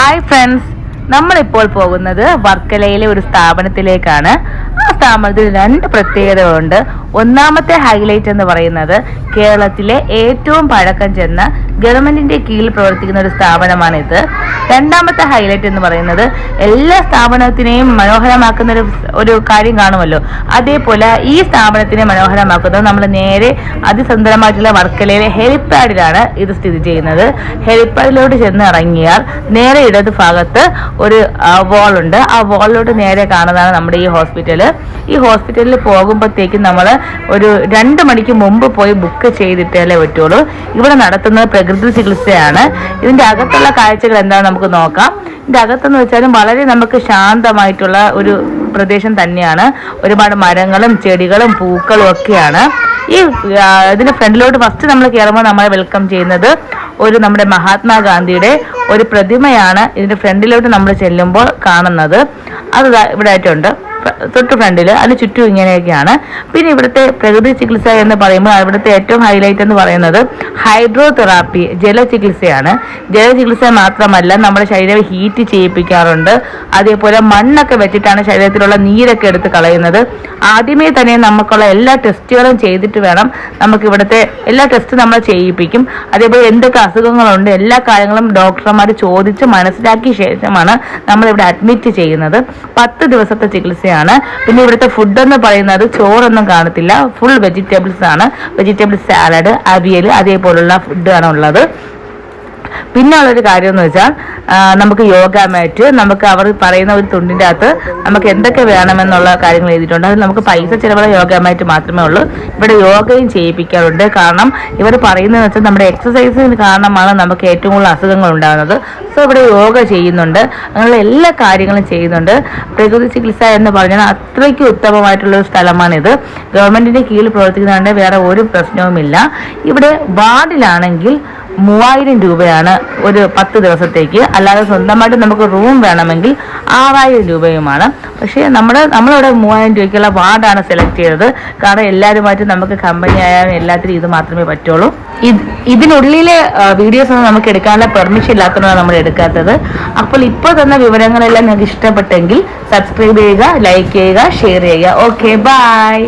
Hi friends നമ്മളിപ്പോൾ പോകുന്നത് വർക്കലയിലെ ഒരു സ്ഥാപനത്തിലേക്കാണ്. സ്ഥാപനത്തിൽ രണ്ട് പ്രത്യേകതകളുണ്ട്. ഒന്നാമത്തെ ഹൈലൈറ്റ് എന്ന് പറയുന്നത് കേരളത്തിലെ ഏറ്റവും പഴക്കം ചെന്ന ഗവൺമെന്റിന്റെ കീഴിൽ പ്രവർത്തിക്കുന്ന ഒരു സ്ഥാപനമാണിത്. രണ്ടാമത്തെ ഹൈലൈറ്റ് എന്ന് പറയുന്നത് എല്ലാ സ്ഥാപനത്തിനെയും മനോഹരമാക്കുന്ന ഒരു ഒരു കാര്യം കാണുമല്ലോ. അതേപോലെ ഈ സ്ഥാപനത്തിനെ മനോഹരമാക്കുന്നത് നമ്മൾ നേരെ അതിസുന്ദരമായിട്ടുള്ള വർക്കലയിലെ ഹെലിപ്പാഡിലാണ് ഇത് സ്ഥിതി ചെയ്യുന്നത്. ഹെലിപ്പാഡിലോട്ട് ചെന്ന് ഇറങ്ങിയാൽ നേരെ ഇടത് ഭാഗത്ത് ഒരു വാൾ ഉണ്ട്. ആ വാളിലോട്ട് നേരെ കാണുന്നതാണ് നമ്മുടെ ഈ ഹോസ്പിറ്റൽ ഈ ഹോസ്പിറ്റലിൽ പോകുമ്പോഴത്തേക്കും നമ്മൾ ഒരു രണ്ട് മണിക്ക് മുമ്പ് പോയി ബുക്ക് ചെയ്തിട്ടേ പറ്റുള്ളൂ. ഇവിടെ നടത്തുന്നത് പ്രകൃതി ചികിത്സയാണ്. ഇതിന്റെ അകത്തുള്ള കാഴ്ചകൾ എന്താണെന്ന് നമുക്ക് നോക്കാം. ഇതിന്റെ അകത്തെന്ന് വെച്ചാലും വളരെ നമുക്ക് ശാന്തമായിട്ടുള്ള ഒരു പ്രദേശം തന്നെയാണ്. ഒരുപാട് മരങ്ങളും ചെടികളും പൂക്കളും ഒക്കെയാണ്. ഈ ഇതിന് ഫ്രണ്ടിലോട്ട് ഫസ്റ്റ് നമ്മൾ കയറുമ്പോൾ നമ്മളെ വെൽക്കം ചെയ്യുന്നത് ഒരു നമ്മുടെ മഹാത്മാഗാന്ധിയുടെ ഒരു പ്രതിമയാണ് ഇതിന്റെ ഫ്രണ്ടിലോട്ട് നമ്മൾ ചെല്ലുമ്പോൾ കാണുന്നത്. അത് ഇവിടെ ആയിട്ടുണ്ട് തൊട്ട് ഫ്രണ്ടിൽ അതിന് ചുറ്റും ഇങ്ങനെയൊക്കെയാണ്. പിന്നെ ഇവിടുത്തെ പ്രകൃതി ചികിത്സ എന്ന് പറയുമ്പോൾ ഇവിടുത്തെ ഏറ്റവും ഹൈലൈറ്റ് എന്ന് പറയുന്നത് ഹൈഡ്രോതെറാപ്പി ജലചികിത്സയാണ്. ജലചികിത്സ മാത്രമല്ല നമ്മുടെ ശരീരം ഹീറ്റ് ചെയ്യിപ്പിക്കാറുണ്ട്. അതേപോലെ മണ്ണൊക്കെ വെച്ചിട്ടാണ് ശരീരത്തിലുള്ള നീരൊക്കെ എടുത്ത് കളയുന്നത്. ആദ്യമേ തന്നെ നമുക്കുള്ള എല്ലാ ടെസ്റ്റുകളും ചെയ്തിട്ട് വേണം നമുക്ക് ഇവിടുത്തെ എല്ലാ ടെസ്റ്റും നമ്മൾ ചെയ്യിപ്പിക്കും. അതേപോലെ എന്തൊക്കെ അസുഖങ്ങളുണ്ട് എല്ലാ കാര്യങ്ങളും ഡോക്ടർമാർ ചോദിച്ച് മനസ്സിലാക്കിയ ശേഷമാണ് നമ്മൾ ഇവിടെ അഡ്മിറ്റ് ചെയ്യുന്നത്. പത്ത് ദിവസത്തെ ചികിത്സയാണ്. പിന്നെ ഇവിടുത്തെ ഫുഡ് എന്ന് പറയുന്നത് ചോറൊന്നും കാണത്തില്ല. ഫുൾ വെജിറ്റബിൾസ് ആണ്. വെജിറ്റബിൾ സാലഡ് അവിയൽ അതേപോലുള്ള ഫുഡ് ആണ് ഉള്ളത്. പിന്നെ ഉള്ളൊരു കാര്യം എന്ന് വെച്ചാൽ നമുക്ക് യോഗ മാറ്റ് നമുക്ക് അവർ പറയുന്ന ഒരു തുണ്ടിന്റെ അകത്ത് നമുക്ക് എന്തൊക്കെ വേണമെന്നുള്ള കാര്യങ്ങൾ എഴുതിയിട്ടുണ്ട്. അത് നമുക്ക് പൈസ ചിലവുള്ള യോഗ മാറ്റ് മാത്രമേ ഉള്ളൂ. ഇവിടെ യോഗയും ചെയ്യിപ്പിക്കാറുണ്ട്. കാരണം ഇവർ പറയുന്നതെന്ന് വെച്ചാൽ നമ്മുടെ എക്സസൈസിന് കാരണമാണ് നമുക്ക് ഏറ്റവും കൂടുതൽ അസുഖങ്ങൾ ഉണ്ടാകുന്നത്. സോ ഇവിടെ യോഗ ചെയ്യുന്നുണ്ട്. അങ്ങനെയുള്ള എല്ലാ കാര്യങ്ങളും ചെയ്യുന്നുണ്ട്. പ്രകൃതി ചികിത്സ എന്ന് പറഞ്ഞാൽ അത്രയ്ക്ക് ഉത്തമമായിട്ടുള്ള ഒരു സ്ഥലമാണിത്. ഗവൺമെന്റിന്റെ കീഴിൽ പ്രവർത്തിക്കുന്നതുകൊണ്ട് വേറെ ഒരു പ്രശ്നവുമില്ല. ഇവിടെ വാർഡിലാണെങ്കിൽ മൂവായിരം രൂപയാണ് ഒരു പത്ത് ദിവസത്തേക്ക്. അല്ലാതെ സ്വന്തമായിട്ട് നമുക്ക് റൂം വേണമെങ്കിൽ ആറായിരം രൂപയുമാണ്. പക്ഷേ നമ്മുടെ നമ്മളിവിടെ മൂവായിരം രൂപയ്ക്കുള്ള വാർഡാണ് സെലക്ട് ചെയ്തത്. കാരണം എല്ലാവരുമായിട്ട് നമുക്ക് കമ്പനി ആയാലും എല്ലാത്തിനും ഇത് മാത്രമേ പറ്റുള്ളൂ. ഇത് ഇതിനുള്ളിലെ വീഡിയോസ് ഒന്നും നമുക്ക് എടുക്കാനുള്ള പെർമിഷൻ ഇല്ലാത്തതാണ് നമ്മൾ എടുക്കാത്തത്. അപ്പോൾ ഇപ്പോൾ തന്ന വിവരങ്ങളെല്ലാം നിങ്ങൾക്ക് ഇഷ്ടപ്പെട്ടെങ്കിൽ സബ്സ്ക്രൈബ് ചെയ്യുക ലൈക്ക് ചെയ്യുക ഷെയർ ചെയ്യുക. Okay bye